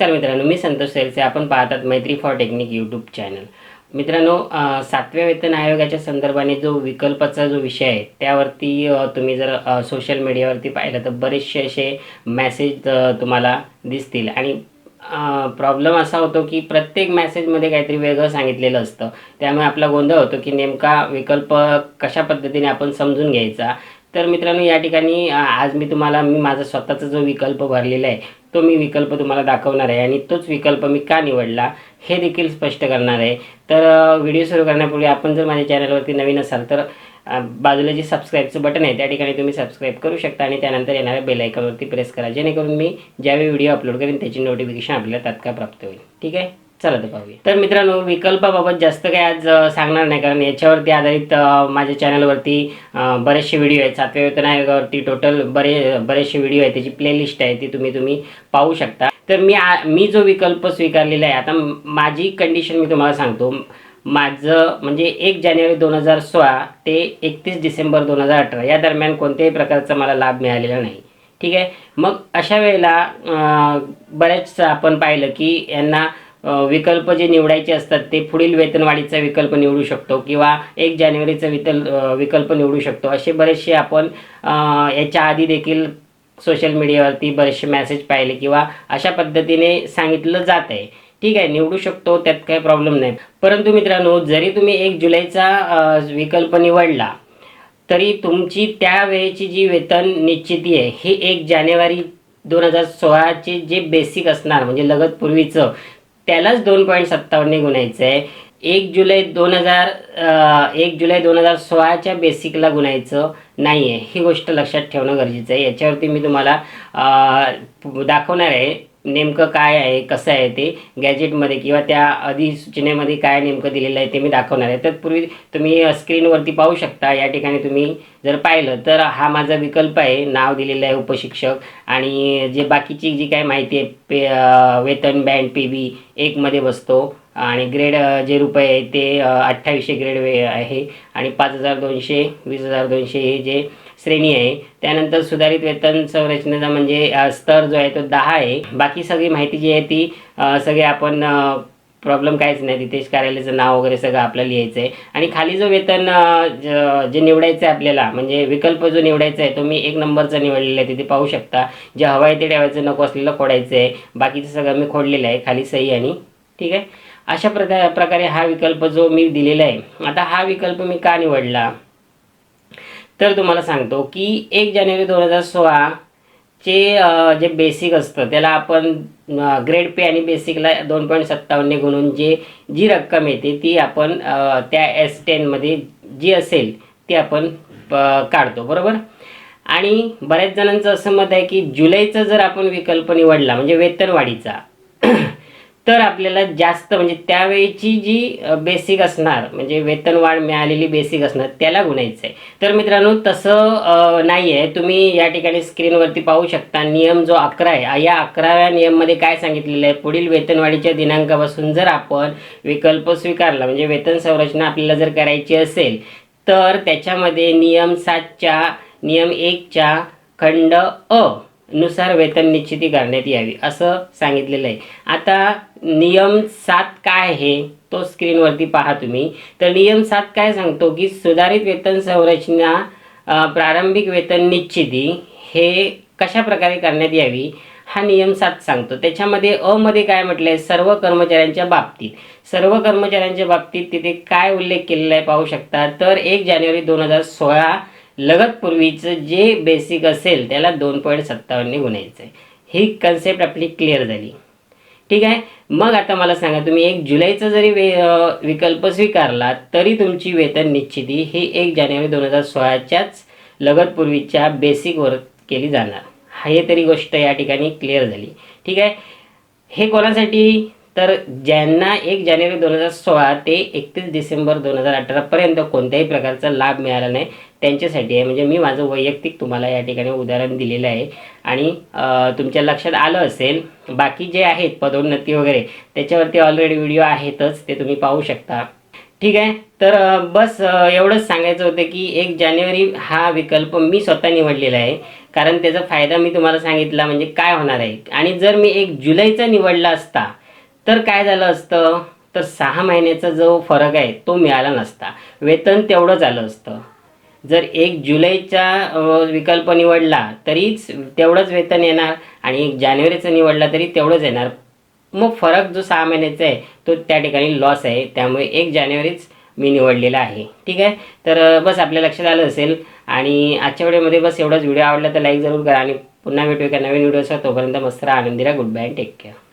नमस्कार मित्रांनो मी संतोष सेलसे. आपण पाहतात मैत्री फॉर टेक्निक यूट्यूब चॅनल. मित्रांनो सातव्या वेतन आयोगाच्या संदर्भाने जो विकल्पाचा जो विषय आहे त्यावरती तुम्ही जर सोशल मीडियावरती पाहिलं तर बरेचसे असे मॅसेज तुम्हाला दिसतील. आणि प्रॉब्लेम असा होतो की प्रत्येक मॅसेजमध्ये काहीतरी वेगळं सांगितलेलं असतं. त्यामुळे आपला गोंधळ होतो की नेमका विकल्प कशा पद्धतीने आपण समजून घ्यायचा? तर मित्रांनो या ठिकाणी आज मी तुम्हाला मी माझा स्वतःचा जो विकल्प भरलेला आहे तो मी विकल्प तुम्हाला दाखवणार आहे आणि तोच विकल्प मी का निवडला हे देखील स्पष्ट करणार आहे. तर व्हिडिओ सुरू करण्यापूर्वी आपण जर माझ्या चॅनलवरती नवीन असाल तर बाजूला जे सबस्क्राईबचं बटन आहे त्या ठिकाणी तुम्ही सबस्क्राईब करू शकता आणि त्यानंतर येणाऱ्या बेलायकॉनवरती प्रेस करा जेणेकरून मी ज्यावेळी व्हिडिओ अपलोड करेन त्याची नोटिफिकेशन आपल्याला तात्काळ प्राप्त होईल. ठीक आहे? चला तर पाहूया. तर मित्रांनो विकल्पाबाबत जास्त काही आज सांगणार नाही कारण याच्यावरती आधारित माझ्या चॅनलवरती बरेचसे व्हिडिओ आहेत. सातव्या वेतन आयोगावरती टोटल बरे बरेचसे व्हिडिओ आहेत. त्याची प्लेलिस्ट आहे ती तुम्ही तुम्ही पाहू शकता. तर मी आ- मी जो विकल्प स्वीकारलेला आहे आता माझी कंडिशन मी तुम्हाला सांगतो. माझं म्हणजे एक जानेवारी दोन हजार सोळा ते एकतीस डिसेंबर दोन हजार अठरा या दरम्यान कोणत्याही प्रकारचा मला लाभ मिळालेला नाही. ठीक आहे? मग अशा वेळेला बऱ्याच आपण पाहिलं की यांना विकल्प जे निवडायचे असतात ते पुढील वेतनवाढीचा विकल्प निवडू शकतो किंवा एक जानेवारीचा वितल विकल्प निवडू शकतो. असे बरेचसे आपण याच्या आधी देखील सोशल मीडियावरती बरेचसे मेसेज पाहिले किंवा अशा पद्धतीने सांगितलं जात आहे. ठीक आहे निवडू शकतो त्यात काही प्रॉब्लेम नाही. परंतु मित्रांनो जरी तुम्ही एक जुलैचा विकल्प निवडला तरी तुमची त्यावेळेची जी वेतन निश्चिती आहे ही एक जानेवारी दोन हजार सोळाचे जे बेसिक असणार म्हणजे लगत पूर्वीचं त्यालाच दोन पॉईंट सत्तावन्नने गुणायचं आहे एक जुलै दोन हजार एक जुलै दोन हजार सोळाच्या बेसिकला गुणायचं नाही आहे ही गोष्ट लक्षात ठेवणं गरजेचं आहे. याच्यावरती मी तुम्हाला दाखवणार आहे. नेमकं काय आहे कसं आहे ते गॅजेटमध्ये किंवा त्या अधिसूचनेमध्ये काय नेमकं दिलेलं आहे ते मी दाखवणार आहे. तत्पूर्वी तुम्ही स्क्रीनवरती पाहू शकता या ठिकाणी तुम्ही जर पाहिलं तर हा माझा विकल्प आहे नाव दिलेलं आहे उपशिक्षक आणि जे बाकीची जी काय माहिती आहे पे वेतन बँड पी बी एकमध्ये बसतो आणि ग्रेड जे रुपये आहे ते अठ्ठावीसशे ग्रेड वे आहे आणि पाच हजार दोनशे वीस हजार दोनशे हे जे श्रेणी आहे. त्यानंतर सुधारित वेतन संरचनेचा म्हणजे स्तर जो आहे तो दहा आहे. बाकी सगळी माहिती जी आहे ती सगळे आपण प्रॉब्लेम काहीच नाही. तिथेच कार्यालयाचं नाव वगैरे सगळं आपल्याला लिहायचं आहे आणि खाली जो वेतन जे निवडायचं आहे आपल्याला म्हणजे विकल्प जो निवडायचा आहे तो मी एक नंबरचा निवडलेला आहे. तिथे पाहू शकता. जे हवं आहे ते ठेवायचं नको असलेलं खोडायचं आहे बाकीचं सगळं मी खोडलेलं आहे खाली सही आणि ठीक आहे? अशा प्रकार प्रकारे हा विकल्प जो मी दिलेला आहे. आता हा विकल्प मी का निवडला? तर तुम्हाला सांगतो की एक जानेवारी दोन हजार सोळाचे जे बेसिक असतं त्याला आपण ग्रेड पे आणि बेसिकला दोन पॉईंट सत्तावन्न गुणून जे जी रक्कम येते ती आपण त्या एस टेनमध्ये जी असेल ती आपण काढतो बरोबर? आणि बऱ्याच जणांचं असं मत आहे की जुलैचा जर आपण विकल्प निवडला म्हणजे वेतनवाढीचा तर आपल्याला जास्त म्हणजे त्यावेळीची जी बेसिक असणार म्हणजे वेतनवाढ मिळालेली बेसिक असणार त्याला गुणायचं आहे. तर मित्रांनो तसं नाही आहे तुम्ही या ठिकाणी स्क्रीनवरती पाहू शकता नियम जो अकरा आहे. या अकराव्या नियममध्ये काय सांगितलेलं आहे? पुढील वेतनवाढीच्या दिनांकापासून जर आपण विकल्प स्वीकारला म्हणजे वेतन संरचना आपल्याला जर करायची असेल तर त्याच्यामध्ये नियम सातच्या नियम एकच्या खंड अ नुसार वेतन निश्चिती करण्यात यावी असं सांगितलेलं आहे. आता नियम सात काय आहे तो स्क्रीनवरती पहा तुम्ही. तर नियम सात काय सांगतो की सुधारित वेतन संरचना प्रारंभिक वेतन निश्चिती हे कशा प्रकारे करण्यात यावी हा नियम सात सांगतो. त्याच्यामध्ये अ मध्ये काय म्हटलंय सर्व कर्मचाऱ्यांच्या बाबतीत. सर्व कर्मचाऱ्यांच्या बाबतीत तिथे काय उल्लेख केलेला आहे पाहू शकता. तर एक जानेवारी दोन हजार सोळा लगतपूर्वीचं जे बेसिक असेल त्याला दोन पॉईंट सत्तावन्नने गुणायचं आहे ही कन्सेप्ट आपली क्लिअर झाली. ठीक आहे? मग आता मला सांगा तुम्ही एक जुलैचा जरी वे विकल्प स्वीकारला तरी तुमची वेतन निश्चिती ही एक जानेवारी दोन हजार सोळाच्याच लगतपूर्वीच्या बेसिकवर केली जाणार. हे तरी गोष्ट या ठिकाणी क्लिअर झाली. ठीक आहे? हे कोणासाठी? तर ज्यांना एक जानेवारी दोन हजार सोळा ते एकतीस डिसेंबर दोन हजार अठरापर्यंत कोणत्याही प्रकारचा लाभ मिळाला नाही त्यांच्यासाठी आहे. म्हणजे मी माझं वैयक्तिक तुम्हाला या ठिकाणी उदाहरण दिलेलं आहे. आणि तुमच्या लक्षात आलं असेल बाकी जे आहेत पदोन्नती वगैरे त्याच्यावरती ऑलरेडी व्हिडिओ आहेतच ते तुम्ही पाहू शकता. ठीक आहे? तर बस एवढंच सांगायचं होतं की एक जानेवारी हा विकल्प मी स्वतः निवडलेला आहे. कारण त्याचा फायदा मी तुम्हाला सांगितला म्हणजे काय होणार आहे. आणि जर मी एक जुलैचा निवडला असता तर काय झालं असतं? तर सहा महिन्याचा जो फरक आहे तो मिळाला नसता. वेतन तेवढंच आलं असतं. जर एक जुलैचा विकल्प निवडला तरीच तेवढंच वेतन येणार आणि एक जानेवारीचा निवडला तरी तेवढंच येणार. मग फरक जो सहा महिन्याचा आहे तो त्या ठिकाणी लॉस आहे. त्यामुळे एक जानेवारीच मी निवडलेला आहे. ठीक आहे? तर बस आपल्या लक्षात आलं असेल आणि आजच्या व्हिडिओमध्ये बस एवढाच. व्हिडिओ आवडला तर लाईक जरूर करा आणि पुन्हा भेटूया एका नवीन व्हिडिओसह तोपर्यंत मस्त राहा आनंदी गुड बाय टेक केअर